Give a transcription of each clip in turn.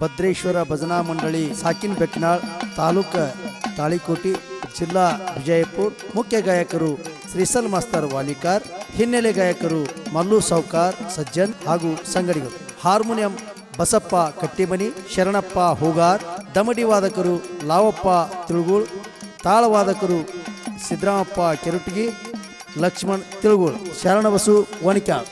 ಭದ್ರೇಶ್ವರ ಭಜನಾ ಮಂಡಳಿ, ಸಾಕಿನ್ ಬೆಕ್ನಾಳ್ ತಾಲೂಕ ತಾಳಿಕೋಟಿ, ಜಿಲ್ಲಾ ವಿಜಯಪುರ ಮುಖ್ಯ ಗಾಯಕರು ಶ್ರೀಸಲ್ ಮಾಸ್ತರ್ ವಾಲಿಕಾರ್, ಹಿನ್ನೆಲೆ ಗಾಯಕರು ಮಲ್ಲು ಸೌಕಾರ್ ಸಜ್ಜನ್ ಹಾಗೂ ಸಂಗಡಿಗರು. ಹಾರ್ಮೋನಿಯಂ ಬಸಪ್ಪ ಕಟ್ಟಿಮನಿ, ಶರಣಪ್ಪ ಹೂಗಾರ್, ದಮಡಿ ವಾದಕರು ಲಾವಪ್ಪ ತಿಳುಗುಳ್, ತಾಳವಾದಕರು ಸಿದ್ದರಾಮಪ್ಪ ಕೆರುಟಗಿ, ಲಕ್ಷ್ಮಣ್ ತಿಳುಗುಳ್, ಶರಣಬಸು ವಣಿಕ್ಯಾಳ್.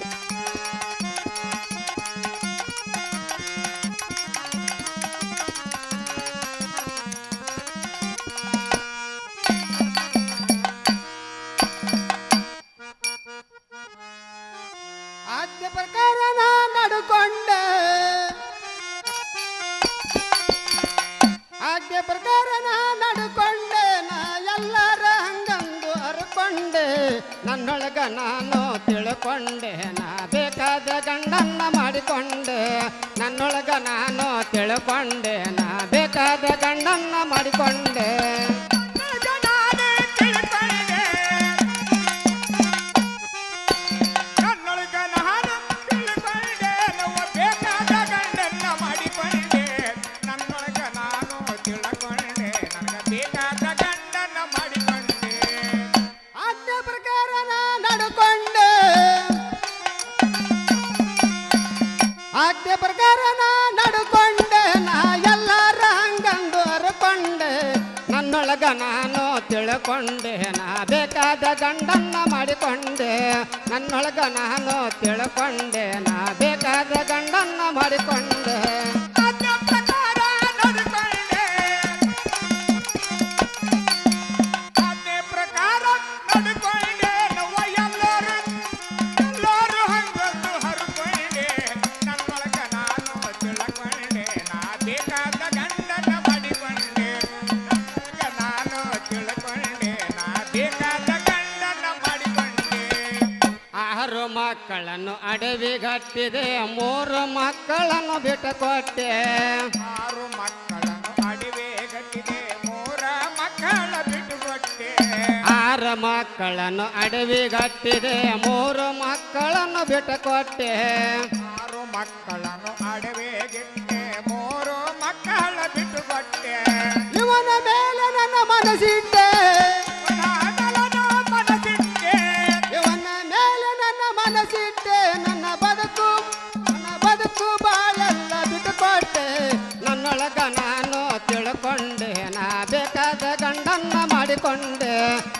ನನ್ನೊಳಗ ನಾನು ತಿಳ್ಕೊಂಡೆ ನಾ ಬೇಕಾದ ಗಂಡನ್ನ ಮಾಡಿಕೊಂಡೆ. ನನ್ನೊಳಗ ನಾನು ತಿಳ್ಕೊಂಡೆ ನಾ ಬೇಕಾದ ಗಂಡನ್ನ ಮಾಡಿಕೊಂಡೆ. ನನ್ನೊಳಗ ನಾನು ತಿಳ್ಕೊಂಡೆ ನಾ ಬೇಕಾದ ಗಂಡನ್ನ ಮಾಡಿಕೊಂಡೆ. ನನ್ನೊಳಗ ನಾನು ತಿಳ್ಕೊಂಡೆ ನಾ ಬೇಕಾದ ಗಂಡನ್ನ ಮಾಡಿಕೊಂಡೆ. ಮಕ್ಕಳನ್ನು ಅಡವಿಗಟ್ಟಿದೆ ಮೂರು ಮಕ್ಕಳನ್ನು ಬಿಟ್ಟು ಕೊಟ್ಟೆ. ಆರು ಮಕ್ಕಳನ್ನು ಅಡವಿಗಟ್ಟಿದೆ ಮೂರ ಮಕ್ಕಳ ಬಿಟ್ಟುಕೊಟ್ಟೆ ಆರು ಮಕ್ಕಳನ್ನು ಅಡವಿಗಟ್ಟಿದೆ ಮೂರು ಮಕ್ಕಳನ್ನು ಬಿಟ್ಟು ಕೊಟ್ಟೆ. ಆರು ಮಕ್ಕಳನ್ನು ಅಡವೆ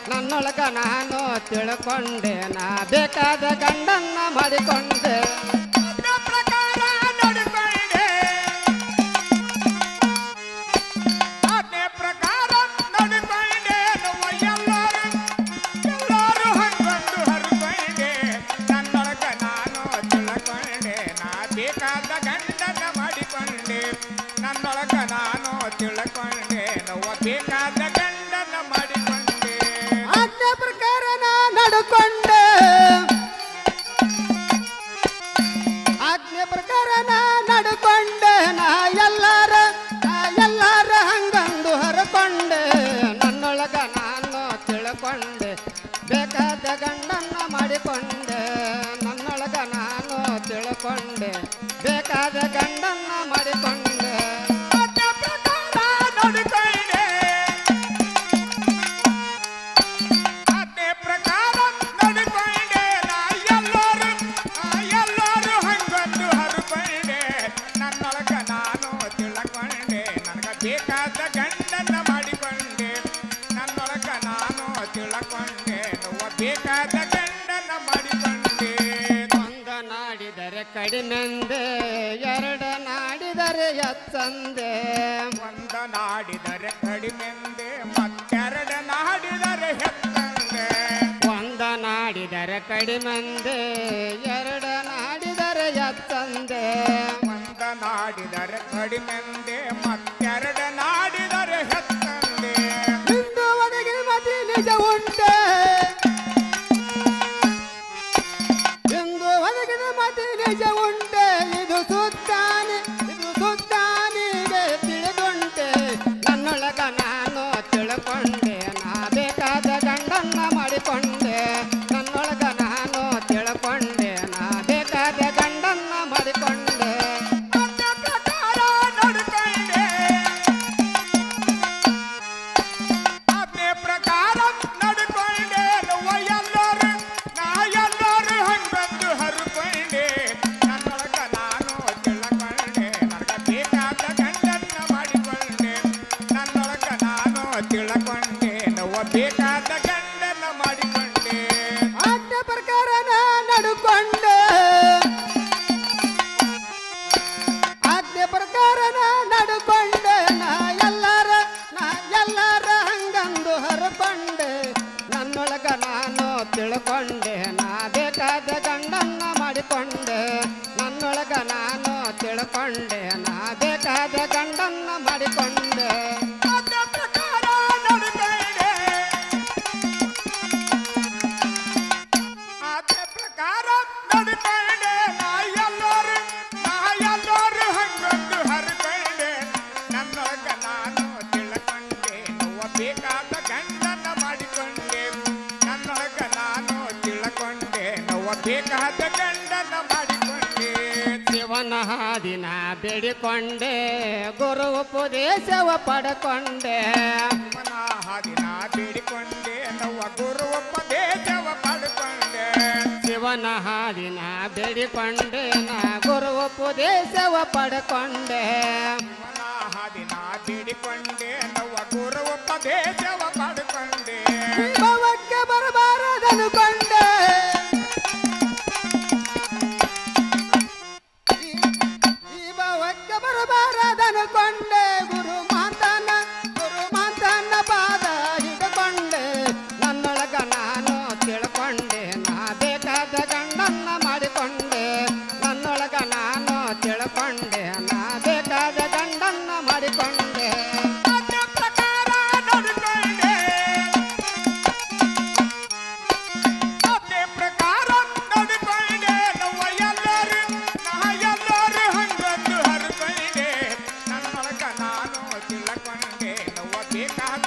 ನನ್ನೊಳಗ ನಾನು ತಿಳ್ಕೊಂಡೆ ನಾ ಬೇಕಾದ ಗಂಡನ್ನ ಮಾಡಿಕೊಂಡೆ. ಮಾಡಿಕೊಂಡೆ ನನ್ನೊಳಗ ನಾನು ತಿಳ್ಕೊಂಡೆ ಬೇಕಾದ ಗಂಡನ್ನ ನಾಡಿದರೆ ಕಡಿಮೆಂದೆ ಎರಡು ನಾಡಿದರೆ ಎತ್ತಂದೆ ಒಂದ ನಾಡಿದರೆ ಕಡಿಮೆಂದೆ ಮತ್ತೆರಡು ನಾಡಿದರೆ ಹೆತ್ತಂದೆ ಒಂದ ನಾಡಿದರೆ ಕಡಿಮೆಂದೆ ಎರಡು ನಾಡಿದರೆ ಎತ್ತಂದೆ ಒಂದ ನಾಡಿದರೆ ಕಡಿಮೆಂದೆ ಮತ್ತೆರಡು ಬೇಕಾದ ಗಂಡನ ಮಾಡಿಕೊಂಡೆ. ಆಟ ಪ್ರಕಾರ ನಡುಕೊಂಡೆ. ಆಜ್ಞೆ ಪ್ರಕಾರ ನಡುಕೊಂಡೆ. ನಾ ಎಲ್ಲಾರ ನಾ ಎಲ್ಲಾರ ಹಂಗಂದು ಹರಕೊಂಡೆ. ನನ್ನೊಳಗ ನಾನು ತಿಳ್ಕೊಂಡೆ. ನಾ ಬೇಕಾದ ಗಂಡನ್ನ ಮಾಡಿಕೊಂಡೆ. ನನ್ನೊಳಗ ನಾನು ತಿಳ್ಕೊಂಡೆ. ನಾ ಬೇಕಾದ ಗಂಡನ್ನ ಮಾಡಿಕೊಂಡೆ. ಗಂಡನ ಮಾಡಿಕೊಂಡೆ. ಶಿವನ ಹಾದಿನ ಬೇಡಿಕೊಂಡೆ ಗುರು ಉಪದೇಶವ ಪಡ್ಕೊಂಡೆ. ಶಿವನ ಹಾದಿನ ಬೇಡಿಕೊಂಡೆ ನವ ಗುರು ಉಪದೇಶವ ಪಡ್ಕೊಂಡೆ. ಶಿವನ ಹಾದಿನ ಬೇಡಿಕೊಂಡೆ ನ ಗುರು ಉಪದೇಶವ ಪಡ್ಕೊಂಡೆ. ಶಿವನ ಹಾದಿನ ಬೇಡಿಕೊಂಡೆ ನವ ಗುರು ಉಪದೇಶವ ಪಡ್ಕೊಂಡೆ. ಭವಕ್ಕೆ ಕಂಡ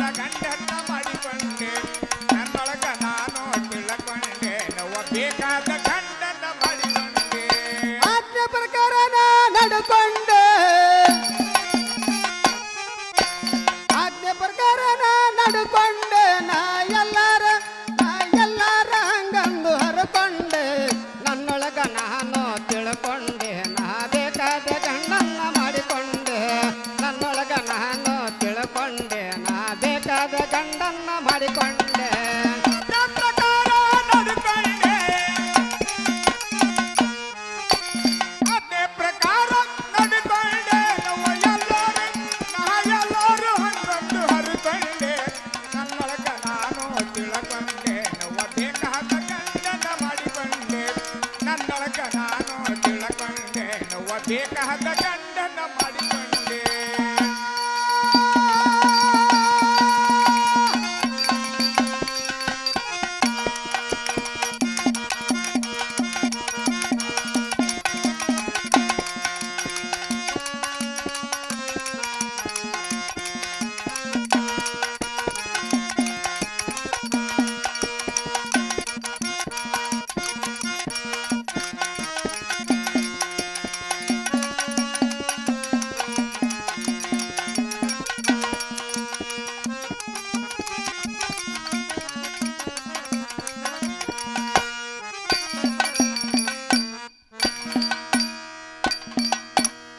கண்டத்த மடிப்பண்ணு ಬೇಕಾದ ಗಂಡ